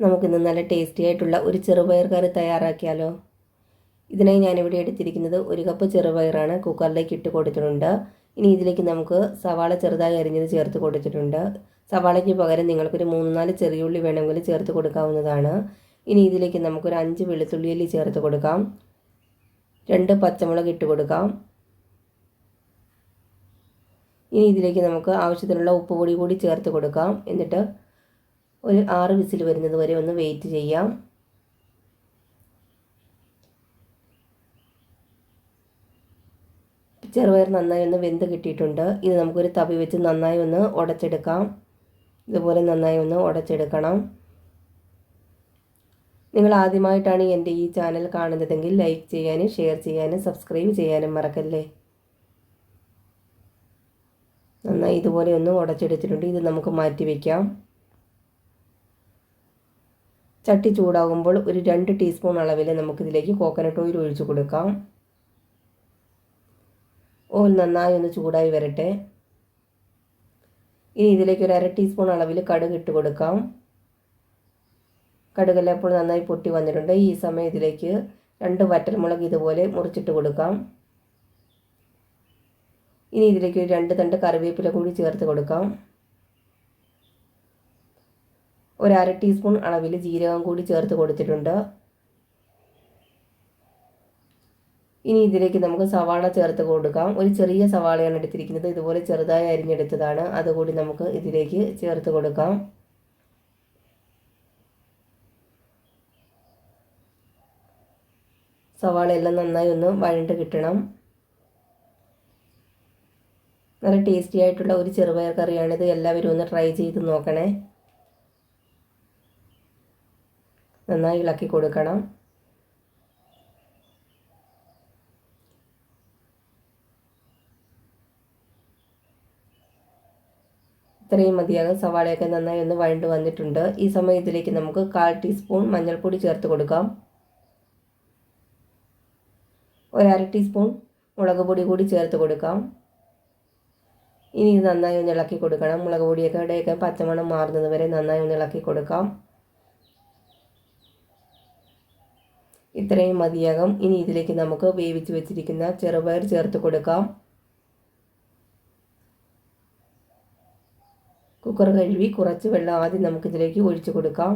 നമുക്കിന്ന് നല്ല ടേസ്റ്റി ആയിട്ടുള്ള ഒരു ചെറുപയർ കറി തയ്യാറാക്കിയാലോ? ഇതിനായി ഞാനിവിടെ എടുത്തിരിക്കുന്നത് ഒരു കപ്പ് ചെറുപയറാണ്. കുക്കറിലേക്ക് ഇട്ട് കൊടുത്തിട്ടുണ്ട്. ഇനി ഇതിലേക്ക് നമുക്ക് സവാള ചെറുതായി അരിഞ്ഞത് ചേർത്ത് കൊടുത്തിട്ടുണ്ട്. സവാളയ്ക്ക് പകരം നിങ്ങൾക്കൊരു മൂന്ന് നാല് ചെറിയുള്ളി വേണമെങ്കിൽ ചേർത്ത് കൊടുക്കാവുന്നതാണ്. ഇനി ഇതിലേക്ക് നമുക്കൊരു അഞ്ച് വെളുത്തുള്ളി വെളുത്തുള്ളിയല്ലി ചേർത്ത് കൊടുക്കാം. രണ്ട് പച്ചമുളക് ഇട്ട് കൊടുക്കാം. ഇനി ഇതിലേക്ക് നമുക്ക് ആവശ്യത്തിനുള്ള ഉപ്പ് പൊടി കൂടി ചേർത്ത് കൊടുക്കാം. എന്നിട്ട് ഒരു ആറ് വിസിൽ വരുന്നത് വരെ ഒന്ന് വെയിറ്റ് ചെയ്യാം. ചെറുപയർ നന്നായി ഒന്ന് വെന്ത് കിട്ടിയിട്ടുണ്ട്. ഇത് നമുക്കൊരു തവി വെച്ച് നന്നായി ഒന്ന് ഉടച്ചെടുക്കാം. ഇതുപോലെ നന്നായി ഒന്ന് ഉടച്ചെടുക്കണം. നിങ്ങൾ ആദ്യമായിട്ടാണ് എന്റെ ഈ ചാനൽ കാണുന്നതെങ്കിൽ ലൈക്ക് ചെയ്യാനും ഷെയർ ചെയ്യാനും സബ്സ്ക്രൈബ് ചെയ്യാനും മറക്കല്ലേ? നന്നായി ഇതുപോലെ ഒന്ന് ഉടച്ചെടുത്തിട്ടുണ്ട്. ഇത് നമുക്ക് മാറ്റി വയ്ക്കാം ചട്ടി ചൂടാകുമ്പോൾ ഒരു രണ്ട് ടീസ്പൂൺ അളവിൽ നമുക്കിതിലേക്ക് കോക്കനട്ട് ഓയിൽ ഒഴിച്ചു കൊടുക്കാം. ഓയിൽ നന്നായി ഒന്ന് ചൂടായി വരട്ടെ. ഇനി ഇതിലേക്ക് ഒരു അര ടീസ്പൂൺ അളവിൽ കടുക് ഇട്ട് കൊടുക്കാം. കടുകെല്ലാം ഇപ്പോൾ നന്നായി പൊട്ടി വന്നിട്ടുണ്ട്. ഈ സമയം ഇതിലേക്ക് രണ്ട് വറ്റൽമുളക് ഇതുപോലെ മുറിച്ചിട്ട് കൊടുക്കാം. ഇനി ഇതിലേക്ക് ഒരു രണ്ട് തണ്ട് കറിവേപ്പില കൂടി ചേർത്ത് കൊടുക്കാം. ഒരു അര ടീസ്പൂൺ അളവിൽ ജീരകം കൂടി ചേർത്ത് കൊടുത്തിട്ടുണ്ട്. ഇനി ഇതിലേക്ക് നമുക്ക് സവാള ചേർത്ത് കൊടുക്കാം. ഒരു ചെറിയ സവാളയാണ് എടുത്തിരിക്കുന്നത്. ഇതുപോലെ ചെറുതായി അരിഞ്ഞെടുത്തതാണ്. അതുകൂടി നമുക്ക് ഇതിലേക്ക് ചേർത്ത് കൊടുക്കാം. സവാള എല്ലാം നന്നായി ഒന്ന് വഴണ്ട് കിട്ടണം. നല്ല ടേസ്റ്റി ആയിട്ടുള്ള ഒരു ചെറുപയർ കറിയാണിത് എല്ലാവരും ഒന്ന് ട്രൈ ചെയ്ത് നോക്കണേ. നന്നായി ഇളക്കി കൊടുക്കണം. ഇത്രയും മതിയാകും. സവാളയൊക്കെ നന്നായി ഒന്ന് വഴണ്ട് വന്നിട്ടുണ്ട്. ഈ സമയം ഇതിലേക്ക് നമുക്ക് കാൽ ടീസ്പൂൺ മഞ്ഞൾപ്പൊടി ചേർത്ത് കൊടുക്കാം. ഒരര ടീസ്പൂൺ മുളക് പൊടി കൂടി ചേർത്ത് കൊടുക്കാം. ഇനി ഇത് നന്നായി ഒന്ന് ഇളക്കി കൊടുക്കണം. മുളക് പൊടിയൊക്കെ ഇടയൊക്കെ പച്ചമണം മാറുന്നത് വരെ നന്നായി ഒന്ന് ഇളക്കി കൊടുക്കാം. ഇത്രയും മതിയാകും. ഇനി ഇതിലേക്ക് നമുക്ക് വേവിച്ച് വെച്ചിരിക്കുന്ന ചെറുപയർ ചേർത്ത് കൊടുക്കാം. കുക്കർ കഴുകി കുറച്ച് വെള്ളം ആദ്യം നമുക്കിതിലേക്ക് ഒഴിച്ചു കൊടുക്കാം.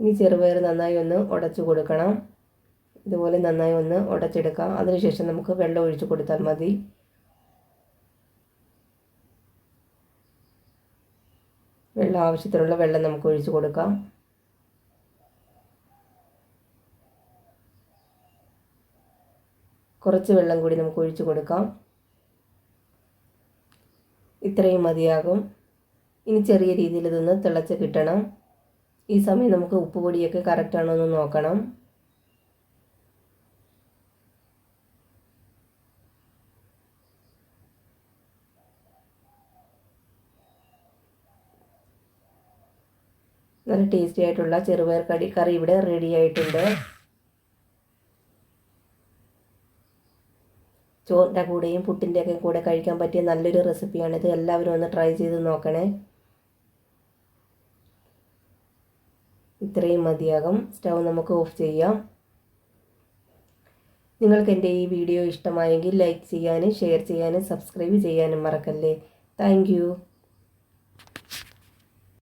ഇനി ചെറുപയർ നന്നായി ഒന്ന് ഉടച്ചു കൊടുക്കണം. ഇതുപോലെ നന്നായി ഒന്ന് ഉടച്ചെടുക്കാം. അതിനുശേഷം നമുക്ക് വെള്ളം ഒഴിച്ചു കൊടുത്താൽ മതി. വെള്ളം ആവശ്യത്തിനുള്ള വെള്ളം നമുക്ക് ഒഴിച്ചു കൊടുക്കാം. കുറച്ച് വെള്ളം കൂടി നമുക്ക് ഒഴിച്ചു കൊടുക്കാം. ഇത്രയും മതിയാകും. ഇനി ചെറിയ രീതിയിൽ ഇതൊന്ന് തിളച്ച് കിട്ടണം. ഈ സമയം നമുക്ക് ഉപ്പ് പൊടിയൊക്കെ കറക്റ്റാണോ എന്ന് നോക്കണം. നല്ല ടേസ്റ്റി ആയിട്ടുള്ള ചെറുപയർ കടി കറി ഇവിടെ റെഡി ആയിട്ടുണ്ട്. ചോറിന്റെ കൂടെയും പുട്ടിന്റെ ഒക്കെ കൂടെ കഴിക്കാൻ പറ്റിയ നല്ലൊരു റെസിപ്പിയാണിത് എല്ലാവരും ഒന്ന് ട്രൈ ചെയ്ത് നോക്കണേ. ഇത്രയും മതിയാകും. സ്റ്റൗ നമുക്ക് ഓഫ് ചെയ്യാം. നിങ്ങൾക്ക് എന്റെ ഈ വീഡിയോ ഇഷ്ടമായെങ്കിൽ ലൈക്ക് ചെയ്യാനും ഷെയർ ചെയ്യാനും സബ്സ്ക്രൈബ് ചെയ്യാനും മറക്കല്ലേ. താങ്ക്